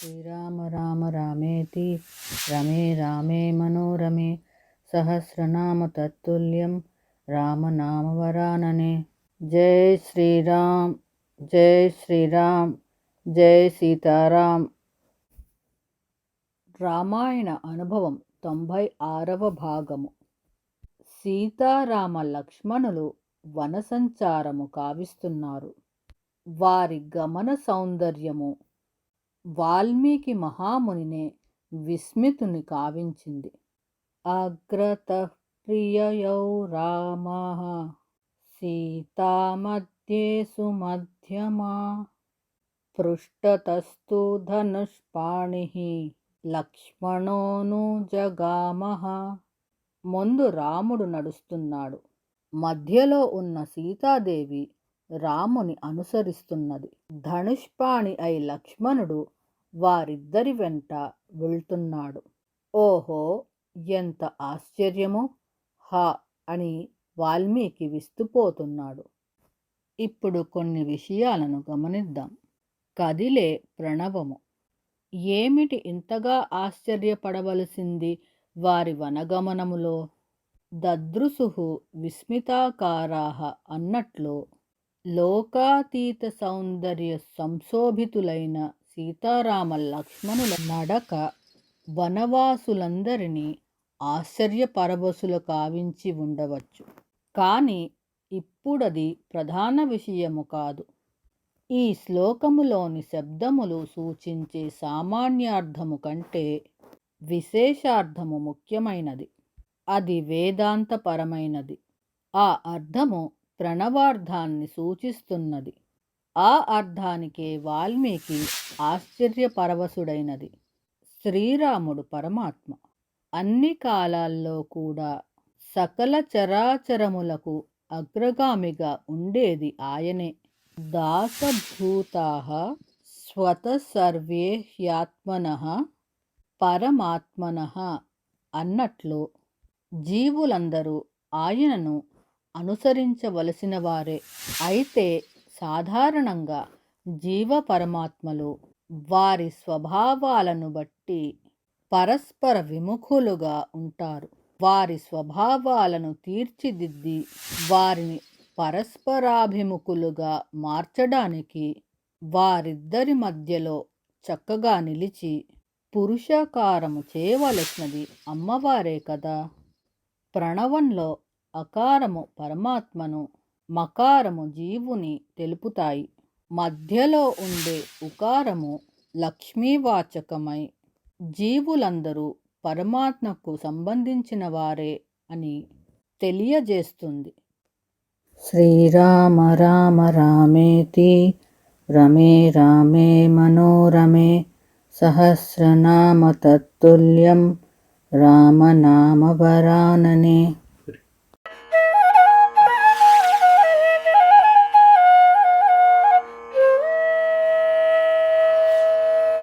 శ్రీరామ రామ రామేతి రమే రామే మనోరమే సహస్రనామ తత్తుల్యం రామనామవరాననే జై శ్రీరామ్ జై శ్రీరామ్ జై సీతారాం రామాయణ అనుభవం తొంభై ఆరవ భాగము సీతారామ లక్ష్మణులు వనసంచారము కావిస్తున్నారు। వారి గమన సౌందర్యము వాల్మీకి మహామునినే విస్మితుని కావించింది. అగ్రత ప్రియయౌ రామ సీతామధ్యేసు మధ్యమా పృష్టతస్తు ధనుష్పాణి లక్ష్మణోను జగామహ ముందు రాముడు నడుస్తున్నాడు. మధ్యలో ఉన్న సీతాదేవి రాముని అనుసరిస్తున్నది. ధనుష్పాణి అయి లక్ష్మణుడు వారిద్దరి వెంట వెళ్తున్నాడు. ఓహో ఎంత ఆశ్చర్యమో! హా! అని వాల్మీకి విస్తుపోతున్నాడు. ఇప్పుడు కొన్ని విషయాలను గమనిద్దాం. కదిలే ప్రణవము. ఏమిటి ఇంతగా ఆశ్చర్యపడవలసింది వారి వనగమనములో? దదృశు విస్మితాకారాహ అన్నట్లు లోకాతీత సౌందర్య సంశోభితులైన సీతారామ లక్ష్మణుల నడక వనవాసులందరినీ ఆశ్చర్యపరబసులు కావించి ఉండవచ్చు. కానీ ఇప్పుడది ప్రధాన విషయము కాదు. ఈ శ్లోకములోని శబ్దములు సూచించే సామాన్యార్థము కంటే విశేషార్థము ముఖ్యమైనది. అది వేదాంతపరమైనది. ఆ అర్థము ప్రణవార్థాన్ని సూచిస్తున్నది. ఆ అర్థానికే వాల్మీకి ఆశ్చర్యపరవశుడైనది. శ్రీరాముడు పరమాత్మ. అన్ని కాలాల్లో కూడా సకల చరాచరములకు అగ్రగామిగా ఉండేది ఆయనే. దాసభూతా స్వతసర్వే హ్యాత్మన పరమాత్మన అన్నట్లు జీవులందరూ ఆయనను అనుసరించవలసిన వారే అయితే సాధారణంగా జీవ పరమాత్మలు వారి స్వభావాలను బట్టి పరస్పర విముఖులుగా ఉంటారు. వారి స్వభావాలను తీర్చిదిద్ది వారిని పరస్పరాభిముఖులుగా మార్చడానికి వారిద్దరి మధ్యలో చక్కగా నిలిచి పురుషాకారము చేయవలసినది అమ్మవారే కదా. ప్రణవంలో అకారము పరమాత్మను మకారము జీవుని తెలుపుతాయి. మధ్యలో ఉండే ఉకారము లక్ష్మీవాచకమై జీవులందరూ పరమాత్మకు సంబంధించిన వారే అని తెలియజేస్తుంది. శ్రీరామ రామ రామేతి రమే రామే మనోరమే సహస్రనామ తత్తుల్యం రామనామవరాననే